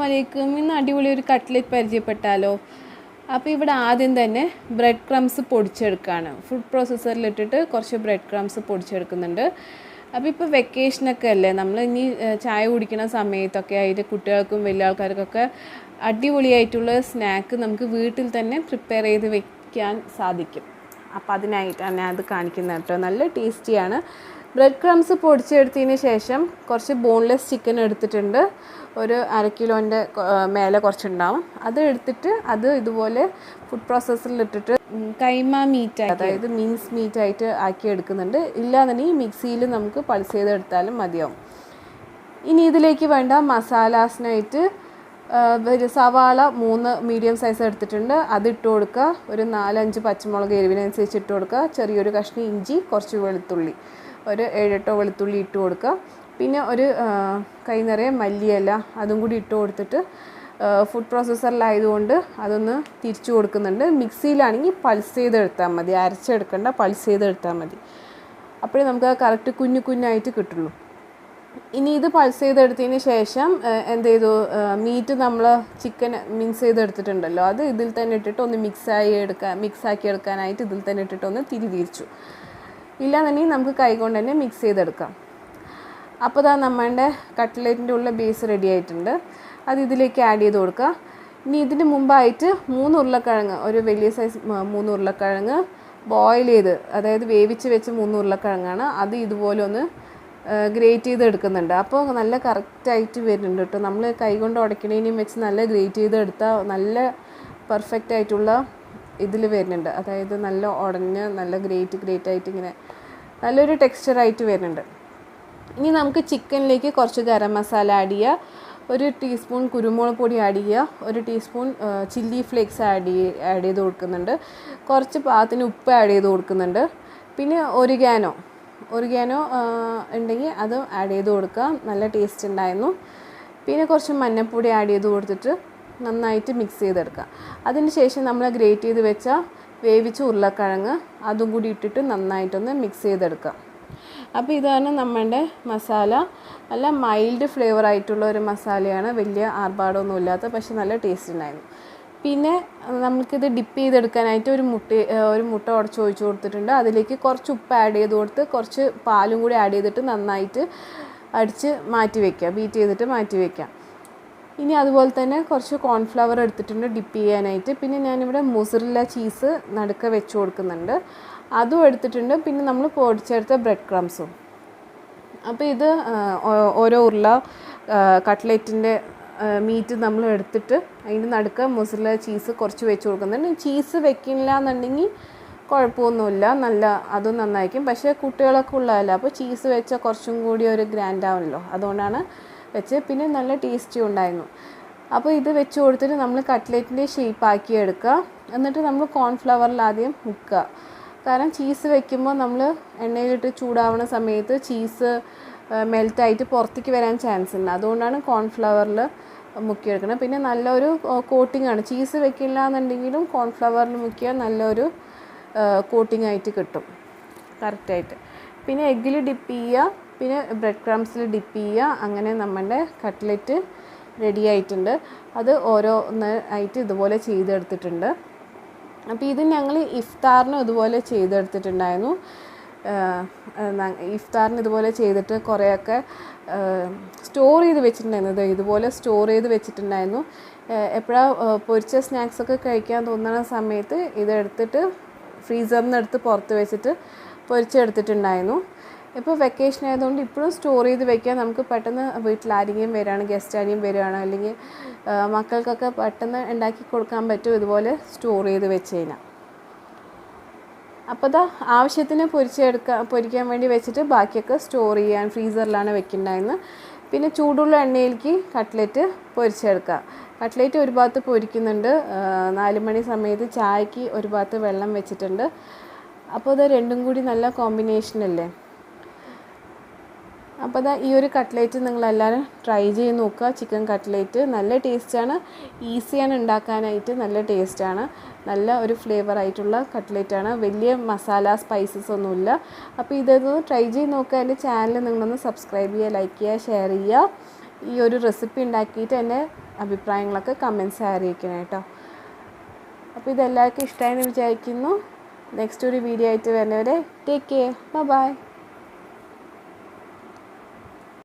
വലൈക്കും ഇന്ന് അടിപൊളി ഒരു കട്ട്ലറ്റ് പരിചയപ്പെട്ടാലോ? അപ്പോൾ ഇവിടെ ആദ്യം തന്നെ ബ്രെഡ് ക്രംസ് പൊടിച്ചെടുക്കുകയാണ് ഫുഡ് പ്രോസസ്സറിൽ ഇട്ടിട്ട് കുറച്ച് ബ്രെഡ് ക്രംസ് പൊടിച്ചെടുക്കുന്നുണ്ട്. അപ്പോൾ ഇപ്പോൾ വെക്കേഷനൊക്കെ അല്ലേ? നമ്മൾ ഇനി ചായ കുടിക്കുന്ന സമയത്തൊക്കെ ആയിട്ട് കുട്ടികൾക്കും വലിയ ആൾക്കാർക്കൊക്കെ അടിപൊളിയായിട്ടുള്ള സ്നാക്ക് നമുക്ക് വീട്ടിൽ തന്നെ പ്രിപ്പയർ ചെയ്ത് വെക്കാൻ സാധിക്കും. അപ്പോൾ അതിനായിട്ടാണ് ഞാൻ അത് കാണിക്കുന്നത് കേട്ടോ. നല്ല ടേസ്റ്റിയാണ് ബ്രെഡ് ക്രംസ് പൊടിച്ചെടുത്തതിന് ശേഷം കുറച്ച് ബോൺലെസ് ചിക്കൻ എടുത്തിട്ടുണ്ട്. ഒരു അര കിലോന്റെ മേലെ കുറച്ചുണ്ടാവും. അത് എടുത്തിട്ട് അത് ഇതുപോലെ ഫുഡ് പ്രോസസ്സറിൽ ഇട്ടിട്ട് കൈമ മീറ്റ് അതായത് മീൻസ് മീറ്റ് ആയിട്ട് ആക്കി എടുക്കുന്നുണ്ട്. ഇല്ലാന്നുണ്ടെങ്കിൽ മിക്സിയിൽ നമുക്ക് പൾസ് ചെയ്തെടുത്താലും മതിയാവും. ഇനി ഇതിലേക്ക് വേണ്ട മസാലാസിനായിട്ട് ഒരു സവാള മൂന്ന് മീഡിയം സൈസ് എടുത്തിട്ടുണ്ട്. അത് ഇട്ട് കൊടുക്കുക. ഒരു നാലഞ്ച് പച്ചമുളക് എരിവിനനുസരിച്ച് ഇട്ട് കൊടുക്കുക. ചെറിയൊരു കഷ്ണം ഇഞ്ചി കുറച്ച് വെളുത്തുള്ളി. ഒരു ഏഴെട്ടോ വെളുത്തുള്ളി ഇട്ട് കൊടുക്കുക. പിന്നെ ഒരു കൈ നിറയെ മല്ലിയില അതും കൂടി ഇട്ട് കൊടുത്തിട്ട് ഫുഡ് പ്രോസസ്സറിലായതുകൊണ്ട് അതൊന്ന് തിരിച്ചു കൊടുക്കുന്നുണ്ട്. മിക്സിയിലാണെങ്കിൽ പൾസ് ചെയ്തെടുത്താൽ മതി. അരച്ചെടുക്കേണ്ട പൾസ് ചെയ്തെടുത്താൽ മതി. അപ്പോഴേ നമുക്ക് കറക്റ്റ് കുഞ്ഞു കുഞ്ഞായിട്ട് കിട്ടുള്ളൂ. ഇനി ഇത് പൾസ് ചെയ്തെടുത്തതിന് ശേഷം എന്ത് ചെയ്തു? മീറ്റ് നമ്മൾ ചിക്കൻ മിക്സ് ചെയ്തെടുത്തിട്ടുണ്ടല്ലോ അത് ഇതിൽ തന്നെ ഇട്ടിട്ട് ഒന്ന് മിക്സായി എടുക്കാൻ മിക്സാക്കി എടുക്കാനായിട്ട് ഇതിൽ തന്നെ ഇട്ടിട്ട് ഒന്ന് തിരി തിരിച്ചു. ഇല്ലാന്നുണ്ടെങ്കിൽ നമുക്ക് കൈകൊണ്ട് തന്നെ മിക്സ് ചെയ്തെടുക്കാം. അപ്പോൾ ഇതാ നമ്മളുടെ കട്ട്ലേറ്റിന്റെ ഉള്ള ബേസ് റെഡി ആയിട്ടുണ്ട്. അത് ഇതിലേക്ക് ആഡ് ചെയ്ത് കൊടുക്കുക. ഇനി ഇതിന് മുമ്പായിട്ട് മൂന്ന് ഉരുളക്കിഴങ്ങ് ഒരു വലിയ സൈസ് മൂന്ന് ഉരുളക്കിഴങ്ങ് ബോയിൽ ചെയ്ത് അതായത് വേവിച്ച് വെച്ച് മൂന്ന് ഉരുളക്കിഴങ്ങാണ്. അത് ഇതുപോലെ ഒന്ന് ഗ്രേറ്റ് ചെയ്ത് എടുക്കുന്നുണ്ട്. അപ്പോൾ നല്ല കറക്റ്റായിട്ട് വരുന്നുണ്ട് കേട്ടോ. നമ്മൾ കൈകൊണ്ട് ഉടക്കണേനെയും വെച്ച് നല്ല ഗ്രേറ്റ് ചെയ്ത് എടുത്താൽ നല്ല പെർഫെക്റ്റ് ആയിട്ടുള്ള ഇതിൽ വരുന്നുണ്ട്. അതായത് നല്ല ഉടഞ്ഞ് നല്ല ഗ്രേറ്റ് ഗ്രേറ്റ് ആയിട്ട് ഇങ്ങനെ നല്ലൊരു ടെക്സ്ചറായിട്ട് വരുന്നുണ്ട്. ഇനി നമുക്ക് ചിക്കനിലേക്ക് കുറച്ച് ഗരം മസാല ആഡ് ചെയ്യുക ഒരു ടീസ്പൂൺ കുരുമുളക് പൊടി ആഡ് ചെയ്യുക ഒരു teaspoon chilli flakes add add ചെയ്ത് കൊടുക്കുന്നുണ്ട്. കുറച്ച് പാകത്തിന് ഉപ്പ് ആഡ് ചെയ്ത് കൊടുക്കുന്നുണ്ട്. പിന്നെ ഒരിഗാനോ ഒരിഗാനോ ഉണ്ടെങ്കിൽ അത് ആഡ് ചെയ്ത് കൊടുക്കുക നല്ല ടേസ്റ്റ് ഉണ്ടായിരുന്നു. പിന്നെ കുറച്ച് മഞ്ഞൾപ്പൊടി ആഡ് ചെയ്ത് കൊടുത്തിട്ട് നന്നായിട്ട് മിക്സ് ചെയ്തെടുക്കുക. അതിന് ശേഷം നമ്മൾ ഗ്രേറ്റ് ചെയ്ത് വെച്ച വേവിച്ച ഉരുളക്കിഴങ്ങ് അതും കൂടി ഇട്ടിട്ട് നന്നായിട്ടൊന്ന് മിക്സ് ചെയ്തെടുക്കുക. അപ്പോൾ ഇതാണ് നമ്മളുടെ മസാല. നല്ല മൈൽഡ് ഫ്ലേവർ ആയിട്ടുള്ള ഒരു മസാലയാണ്. വലിയ ആർഭാടമൊന്നും ഇല്ലാത്ത പക്ഷെ നല്ല ടേസ്റ്റ് ഉണ്ടായിരുന്നു. പിന്നെ നമുക്കിത് ഡിപ്പ് ചെയ്തെടുക്കാനായിട്ട് ഒരു മുട്ട ഒരു മുട്ട ഉടച്ച് ഒഴിച്ച് കൊടുത്തിട്ടുണ്ട്. അതിലേക്ക് കുറച്ച് ഉപ്പ് ആഡ് ചെയ്ത് കൊടുത്ത് കുറച്ച് പാലും കൂടി ആഡ് ചെയ്തിട്ട് നന്നായിട്ട് അടിച്ച് മാറ്റി വയ്ക്കുക ബീറ്റ് ചെയ്തിട്ട് മാറ്റി വയ്ക്കുക ഇനി അതുപോലെ തന്നെ കുറച്ച് കോൺഫ്ലവർ എടുത്തിട്ടുണ്ട് ഡിപ്പ് ചെയ്യാനായിട്ട്. പിന്നെ ഞാനിവിടെ മുസറില്ല ചീസ് നടുക്ക വെച്ച് കൊടുക്കുന്നുണ്ട്. അതും എടുത്തിട്ടുണ്ട്. പിന്നെ നമ്മൾ പൊടിച്ചെടുത്ത ബ്രെഡ് ക്രംസും അപ്പോൾ ഇത് ഓരോ ഉരുള കട്ട്ലറ്റിന്റെ മീറ്റ് നമ്മൾ എടുത്തിട്ട് അതിന്റെ നടുക്ക് മുസറില്ല ചീസ് കുറച്ച് വെച്ച് കൊടുക്കുന്നുണ്ട്. ചീസ് വെക്കില്ല എന്നുണ്ടെങ്കിൽ കുഴപ്പമൊന്നുമില്ല. നല്ല അതും നന്നായിരിക്കും. പക്ഷേ കുട്ടികളൊക്കെ ഉള്ളതല്ല? അപ്പോൾ ചീസ് വെച്ചാൽ കുറച്ചും കൂടി ഒരു ഗ്രാൻഡ് ആവുമല്ലോ അതുകൊണ്ടാണ് വെച്ച് പിന്നെ നല്ല ടേസ്റ്റി ഉണ്ടായിരുന്നു. അപ്പോൾ ഇത് വെച്ച് കൊടുത്തിട്ട് നമ്മൾ കട്ട്ലേറ്റിന്റെ ഷേപ്പാക്കി എടുക്കുക. എന്നിട്ട് നമ്മൾ കോൺഫ്ലവറിൽ ആദ്യം മുക്കുക. കാരണം ചീസ് വെക്കുമ്പോൾ നമ്മൾ എണ്ണയിലിട്ട് ചൂടാവുന്ന സമയത്ത് ചീസ് മെൽറ്റായിട്ട് പുറത്തേക്ക് വരാൻ ചാൻസ് ഉണ്ട് അതുകൊണ്ടാണ് കോൺഫ്ലവറിൽ മുക്കിയെടുക്കുന്നത് പിന്നെ നല്ലൊരു കോട്ടിംഗ് ആണ്. ചീസ് വെക്കില്ല എന്നുണ്ടെങ്കിലും കോൺഫ്ലവറിൽ മുക്കിയാൽ നല്ലൊരു കോട്ടിംഗ് ആയിട്ട് കിട്ടും. കറക്റ്റായിട്ട് പിന്നെ എഗ്ഗിൽ ഡിപ്പ് ചെയ്യുക. പിന്നെ ബ്രെഡ് ക്രംസിൽ ഡിപ്പ് ചെയ്യുക. അങ്ങനെ നമ്മുടെ കട്ട്ലറ്റ് റെഡി ആയിട്ടുണ്ട്. അത് ഓരോന്ന് ആയിട്ട് ഇതുപോലെ ചെയ്തെടുത്തിട്ടുണ്ട്. അപ്പോൾ ഇത് ഞങ്ങൾ ഇഫ്താറിനും ഇതുപോലെ ചെയ്തെടുത്തിട്ടുണ്ടായിരുന്നു. ഇഫ്താറിന് ഇതുപോലെ ചെയ്തിട്ട് കുറേയൊക്കെ സ്റ്റോർ ചെയ്ത് വെച്ചിട്ടുണ്ടായിരുന്നു. ഇത് ഇതുപോലെ സ്റ്റോർ ചെയ്ത് വെച്ചിട്ടുണ്ടായിരുന്നു. എപ്പോഴാണ് പൊരിച്ച സ്നാക്സൊക്കെ കഴിക്കാൻ തോന്നുന്ന സമയത്ത് ഇതെടുത്തിട്ട് ഫ്രീസറിൽ നിന്ന് എടുത്ത് പുറത്ത് വെച്ചിട്ട് പൊരിച്ചെടുത്തിട്ടുണ്ടായിരുന്നു. ഇപ്പോൾ വെക്കേഷൻ ആയതുകൊണ്ട് ഇപ്പോഴും സ്റ്റോർ ചെയ്ത് വെക്കാൻ നമുക്ക് പെട്ടെന്ന് വീട്ടിലാരെങ്കിലും വരികയാണ് ഗസ്റ്റ് ആരെങ്കിലും വരികയാണ് അല്ലെങ്കിൽ മക്കൾക്കൊക്കെ പെട്ടെന്ന് ഉണ്ടാക്കി കൊടുക്കാൻ പറ്റും ഇതുപോലെ സ്റ്റോർ ചെയ്ത് വെച്ച് കഴിഞ്ഞാൽ അപ്പോൾ ഇതാ ആവശ്യത്തിന് പൊരിച്ചെടുക്കാൻ പൊരിക്കാൻ വേണ്ടി വെച്ചിട്ട് ബാക്കിയൊക്കെ സ്റ്റോർ ചെയ്യാൻ ഫ്രീസറിലാണ് വെക്കുന്നുണ്ടായിരുന്നത് പിന്നെ ചൂടുള്ള എണ്ണയിലേക്ക് കട്ട്ലറ്റ് പൊരിച്ചെടുക്കുക കട്ട്ലറ്റ് ഒരു ഭാഗത്ത് പൊരിക്കുന്നുണ്ട് നാല് മണി സമയത്ത് ചായക്ക് ഒരു ഭാഗത്ത് വെള്ളം വെച്ചിട്ടുണ്ട്. അപ്പോൾ ഇത് രണ്ടും കൂടി നല്ല കോമ്പിനേഷൻ അല്ലേ? അപ്പോൾ ദാ ഈ ഒരു കട്ട്ലേറ്റ് നിങ്ങളെല്ലാവരും ട്രൈ ചെയ്ത് നോക്കുക. ചിക്കൻ കട്ട്ലേറ്റ് നല്ല ടേസ്റ്റാണ്. ഈസിയാണ് ഉണ്ടാക്കാനായിട്ട് നല്ല ടേസ്റ്റാണ്. നല്ല ഒരു ഫ്ലേവർ ആയിട്ടുള്ള കട്ട്ലേറ്റാണ്. വലിയ മസാല സ്പൈസസ് ഒന്നുമില്ല. അപ്പോൾ ഇതൊന്ന് ട്രൈ ചെയ്ത് നോക്കുക. എന്റെ ചാനൽ നിങ്ങളൊന്ന് സബ്സ്ക്രൈബ് ചെയ്യുക ലൈക്ക് ചെയ്യുക ഷെയർ ചെയ്യുക. ഈ ഒരു റെസിപ്പി ഉണ്ടാക്കിയിട്ട് എന്റെ അഭിപ്രായങ്ങളൊക്കെ കമൻസ് അറിയിക്കണം കേട്ടോ. അപ്പോൾ ഇതെല്ലാവർക്കും ഇഷ്ടമായെന്ന് വിചാരിക്കുന്നു. നെക്സ്റ്റ് ഒരു വീഡിയോ ആയിട്ട് വരുന്നവരെ ടേക്ക് കെയർ. ബൈ.